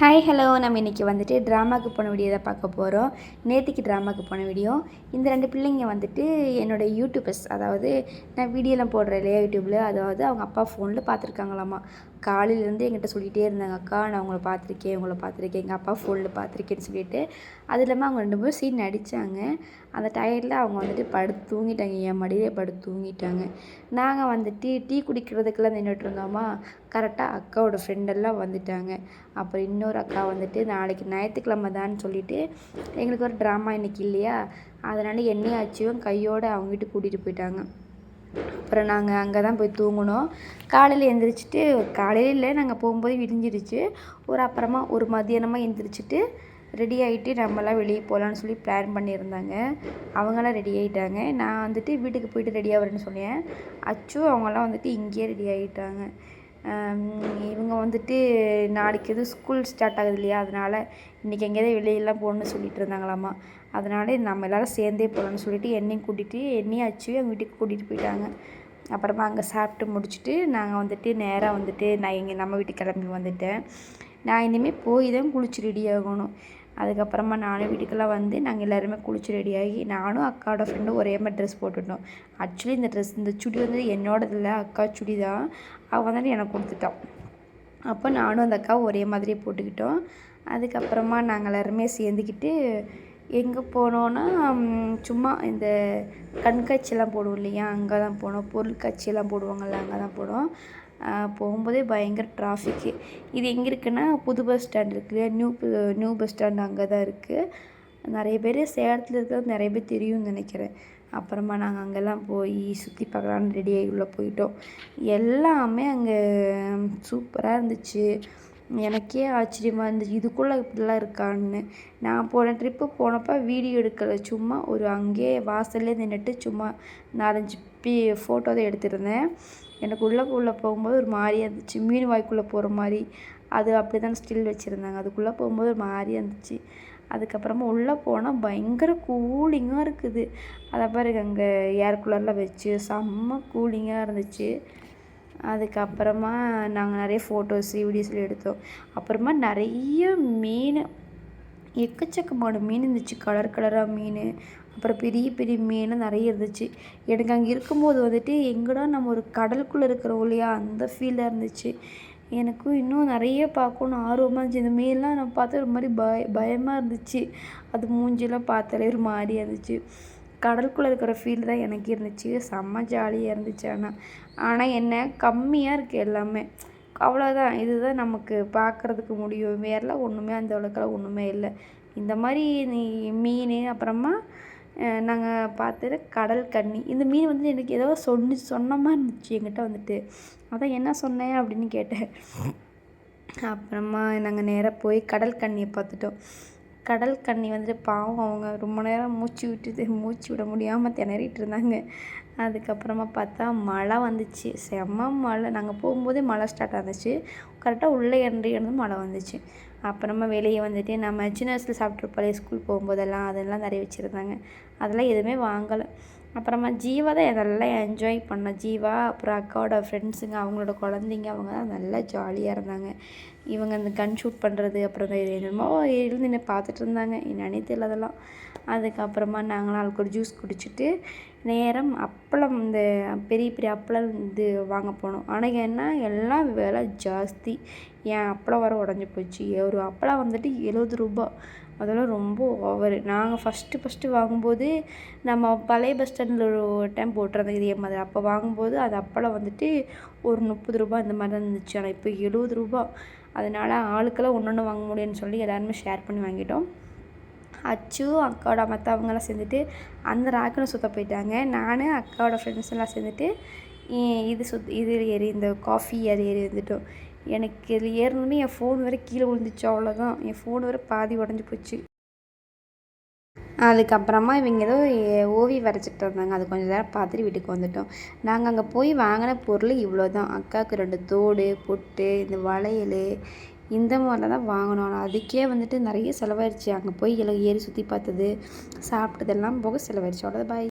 Hi hello நம்ம இன்றைக்கி வந்துட்டு ட்ராமாவுக்கு போன வீடியோ தான் பார்க்க போகிறோம் நேற்றுக்கு ட்ராமாவுக்கு போன வீடியோ இந்த ரெண்டு பிள்ளைங்க வந்துட்டு என்னோடய யூடியூபர்ஸ் அதாவது நான் வீடியோலாம் போடுறேன் இல்லையா யூடியூப்பில் அதாவது அவங்க அப்பா ஃபோனில் பார்த்துருக்காங்களாமா. காலையிலேருந்து எங்கிட்ட சொல்லிகிட்டே இருந்தாங்க அக்கா நான் உங்களை பார்த்துருக்கேன் உங்களை பார்த்துருக்கேன் எங்கள் அப்பா ஃபோனில் பார்த்துருக்கேன்னு சொல்லிட்டு. அது இல்லாமல் அவங்க ரெண்டு பேரும் சீன் நடித்தாங்க அந்த டயர்டில் அவங்க வந்துட்டு படுத்து தூங்கிட்டாங்க என் மடியிலே படுத்து தூங்கிட்டாங்க. நாங்கள் வந்துட்டு டீ குடிக்கிறதுக்கெல்லாம் நின்றுட்டு இருந்தோமா கரெக்டாக அக்காவோட ஃப்ரெண்டெல்லாம் வந்துட்டாங்க. அப்புறம் இன்னொரு அக்கா வந்துட்டு நாளைக்கு ஞாயிற்றுக்கிழமை தான் சொல்லிவிட்டு எங்களுக்கு ஒரு ட்ராமா இன்றைக்கி இல்லையா? அதனால் என்னையாச்சும் கையோடு அவங்க வீட்டுக்கு கூட்டிகிட்டு போயிட்டாங்க. அப்புறம் நாங்கள் அங்கே தான் போய் தூங்கினோம். காலையில் எழுந்திரிச்சிட்டு காலையில் இல்லை நாங்கள் போகும்போது விடிஞ்சிருச்சு. ஒரு அப்புறமா ஒரு மதியானமாக எழுந்திரிச்சிட்டு ரெடி ஆகிட்டு நம்மலாம் வெளியே போகலான்னு சொல்லி பிளான் பண்ணியிருந்தாங்க. அவங்களாம் ரெடி ஆகிட்டாங்க நான் வந்துட்டு வீட்டுக்கு போயிட்டு ரெடி ஆகிறேன்னு சொன்னேன். அச்சு அவங்களாம் வந்துட்டு இங்கேயே ரெடி ஆகிட்டாங்க இவங்க வந்துட்டு நாளைக்கு எதுவும் ஸ்கூல் ஸ்டார்ட் ஆகுது இல்லையா? அதனால் இன்றைக்கி எங்கேயாவது வெளியெல்லாம் போகணுன்னு சொல்லிட்டு இருந்தாங்களாம்மா அதனால் நம்ம எல்லோரும் சேர்ந்தே போகலான்னு சொல்லிட்டு என்னையும் கூட்டிகிட்டு என்னையும் அச்சு அவங்க வீட்டுக்கு கூட்டிகிட்டு போயிட்டாங்க. அப்புறமா அங்கே சாப்பிட்டு முடிச்சுட்டு நாங்கள் வந்துட்டு நேராக வந்துட்டு நான் எங்கள் நம்ம வீட்டுக்கு கிளம்பி வந்துட்டேன். நான் இனிமேல் போய் தான் குளிச்சு ரெடி ஆகணும். அதுக்கப்புறமா நானும் வீட்டுக்கெல்லாம் வந்து நாங்கள் எல்லாருமே குளிச்சு ரெடியாகி நானும் அக்காவோட ஃப்ரெண்டும் ஒரே மாதிரி ட்ரெஸ் போட்டுட்டோம். ஆக்சுவலி இந்த ட்ரெஸ் இந்த சுடி வந்து என்னோடது இல்லை அக்கா சுடி தான் அவள் வந்து எனக்கு கொடுத்துட்டான் அப்போ நானும் அந்த அக்காவும் ஒரே மாதிரியே போட்டுக்கிட்டோம். அதுக்கப்புறமா நாங்கள் எல்லாருமே சேர்ந்துக்கிட்டு எங்கே போனோன்னா சும்மா இந்த கண்காட்சியெல்லாம் போடுவோம் இல்லையா? அங்கே தான் போனோம். பொருட்காட்சியெல்லாம் போடுவாங்கள்ல அங்கே தான் போனோம். போகும்போதே பயங்கர டிராஃபிக்கு இது எங்கே இருக்குன்னா புது பஸ் ஸ்டாண்ட் இருக்குது. நியூ நியூ பஸ் ஸ்டாண்ட் அங்கே தான் இருக்குது நிறைய பேர் சேலத்தில் இருக்கிறது நிறைய பேர் தெரியும்னு நினைக்கிறேன். அப்புறமா நாங்கள் அங்கெல்லாம் போய் சுற்றி பார்க்கலான்னு ரெடியாகி உள்ளே போயிட்டோம். எல்லாமே அங்கே சூப்பராக இருந்துச்சு. எனக்கே ஆச்சரியமாக இருந்துச்சு இதுக்குள்ளே இப்படிலாம் இருக்கான்னு. நான் போன ட்ரிப்பு போனப்போ வீடியோ எடுக்கலை சும்மா ஒரு அங்கேயே வாசல்லே நின்றுட்டு சும்மா நாலஞ்சு பி ஃபோட்டோ தான் எடுத்திருந்தேன். எனக்கு உள்ளே உள்ளே போகும்போது ஒரு மாதிரியாக இருந்துச்சு மீன் வாய்க்குள்ளே போகிற மாதிரி. அது அப்படி தான் ஸ்டில் வச்சுருந்தாங்க அதுக்குள்ளே போகும்போது ஒரு மாதிரியாக இருந்துச்சு. அதுக்கப்புறமா உள்ளே போனால் பயங்கர கூலிங்காக இருக்குது. அதை பாருங்க அங்கே ஏர் கூலர்லாம் வச்சு செம்ம கூலிங்காக இருந்துச்சு. அதுக்கப்புறமா நாங்கள் நிறைய ஃபோட்டோஸ் வீடியோஸ்லாம் எடுத்தோம். அப்புறமா நிறைய மீன் எக்கச்சக்கமான மீன் இருந்துச்சு. கலர் கலராக மீன் அப்புறம் பெரிய பெரிய மீன் நிறைய இருந்துச்சு. எனக்கு அங்கே இருக்கும்போது வந்துட்டு எங்கடா நம்ம ஒரு கடலுக்குள்ளே இருக்கிறோம் இல்லையா? அந்த ஃபீலாக இருந்துச்சு. எனக்கும் இன்னும் நிறைய பார்க்கணும் ஆர்வமாக இருந்துச்சு. இந்த மீன்லாம் நான் பார்த்தா ஒரு மாதிரி பய பயமாக இருந்துச்சு. அது மூஞ்சிலாம் பார்த்தாலே ஒரு மாதிரியாக இருந்துச்சு. கடலுக்குள்ளே இருக்கிற ஃபீல் தான் எனக்கு இருந்துச்சு. செம்ம ஜாலியாக இருந்துச்சு ஆனால் ஆனால் என்ன கம்மியாக இருக்குது எல்லாமே. அவ்வளோதான் இதுதான் நமக்கு பார்க்குறதுக்கு முடியும். வேறெல்லாம் ஒன்றுமே அந்த அளவுக்குலாம் ஒன்றுமே இல்லை. இந்த மாதிரி நீ மீன் அப்புறமா நாங்கள் பார்த்தது கடல் கன்னி. இந்த மீன் வந்து எனக்கு ஏதோ சொன்னு சொன்ன மாதிரி இருந்துச்சு என்கிட்ட வந்துட்டு. அதான் என்ன சொன்னேன் அப்படின்னு கேட்டேன். அப்புறமா நாங்கள் நேராக போய் கடல் கண்ணியை பார்த்துட்டோம். கடல் கண்ணி வந்துட்டு பாவம் அவங்க ரொம்ப நேரம் மூச்சு விட்டுட்டு மூச்சு விட முடியாமல் திணறிட்டு இருந்தாங்க. அதுக்கப்புறமா பார்த்தா மழை வந்துச்சு. செம்ம மழை. நாங்கள் போகும்போதே மழை ஸ்டார்ட் ஆகிச்சு கரெக்டாக உள்ளே இறந்து இருந்து மழை வந்துச்சு. அப்புறமா வெளியே வந்துட்டு நம்ம சின்ன வயசில் சாப்பிட்ருப்போம் ஸ்கூல் போகும்போதெல்லாம் அதெல்லாம் நிறைய வச்சுருந்தாங்க. அதெல்லாம் எதுவுமே வாங்கலை. அப்புறமா ஜீவா தான் நல்லா என்ஜாய் பண்ணேன் ஜீவா அப்புறம் அக்காவோட ஃப்ரெண்ட்ஸுங்க அவங்களோட குழந்தைங்க அவங்க தான் நல்லா ஜாலியாக இருந்தாங்க. இவங்க அந்த கன் ஷூட் பண்ணுறது அப்புறம் என்னமோ எழுந்து நின்று பார்த்துட்டு இருந்தாங்க. என்னன்னே தெரியல அதெல்லாம் அதுக்கப்புறமா நாங்களாம் அதுக்கு ஒரு ஜூஸ் குடிச்சிட்டு நேரம் அப்பளம் இந்த பெரிய பெரிய அப்பளம் இது வாங்க போனோம். ஆனால் என்ன எல்லாம் விலை ஜாஸ்தி. என் அப்பளம் வர உடஞ்சி போச்சு. ஒரு அப்பளம் வந்துட்டு எழுபது ரூபா அதெல்லாம் ரொம்ப ஓவரு நாங்கள் ஃபஸ்ட்டு ஃபஸ்ட்டு வாங்கும்போது நம்ம பழைய பஸ் ஸ்டாண்டில் ஒரு டைம் போட்டிருந்தோம் இதே மாதிரி. அப்போ வாங்கும்போது அது அப்போல்லாம் வந்துட்டு ஒரு முப்பது ரூபா இந்த மாதிரி தான் இருந்துச்சு. ஆனால் இப்போ எழுபது ரூபா அதனால் ஆளுக்கெல்லாம் ஒன்று ஒன்று வாங்க முடியும்னு சொல்லி எல்லாருமே ஷேர் பண்ணி வாங்கிட்டோம். அச்சு அக்காவோட மற்றவங்கெல்லாம் சேர்ந்துட்டு அந்த ராக்கில் சுற்ற போயிட்டாங்க. நான் அக்காவோட ஃப்ரெண்ட்ஸ் எல்லாம் சேர்ந்துட்டு இது சுத் இது ஏறி இந்த காஃபி அது ஏறி வந்துட்டோம். எனக்கு இது ஏறணுமே என் ஃபோன் வேறு கீழே விழுந்துச்சு அவ்வளோதான் என் ஃபோன் வேறு பாதி உடஞ்சி போச்சு. அதுக்கப்புறமா இவங்க ஏதோ ஓவியம் வரைச்சிட்டு இருந்தாங்க அது கொஞ்சம் நேரம் பார்த்துட்டு வீட்டுக்கு வந்துட்டோம். நாங்கள் அங்கே போய் வாங்கின பொருள் இவ்வளோ தான் அக்காவுக்கு ரெண்டு தோடு பொட்டு இந்த வளையல் இந்த மாதிரிலாம் தான் வாங்கினோம் ஆனால் அதுக்கே வந்துட்டு நிறைய செலவாயிடுச்சு அங்கே போய் எல்லாம் ஏறி சுற்றி பார்த்தது சாப்பிட்டதெல்லாம் போக செலவாயிடுச்சு அவ்வளோ பாய்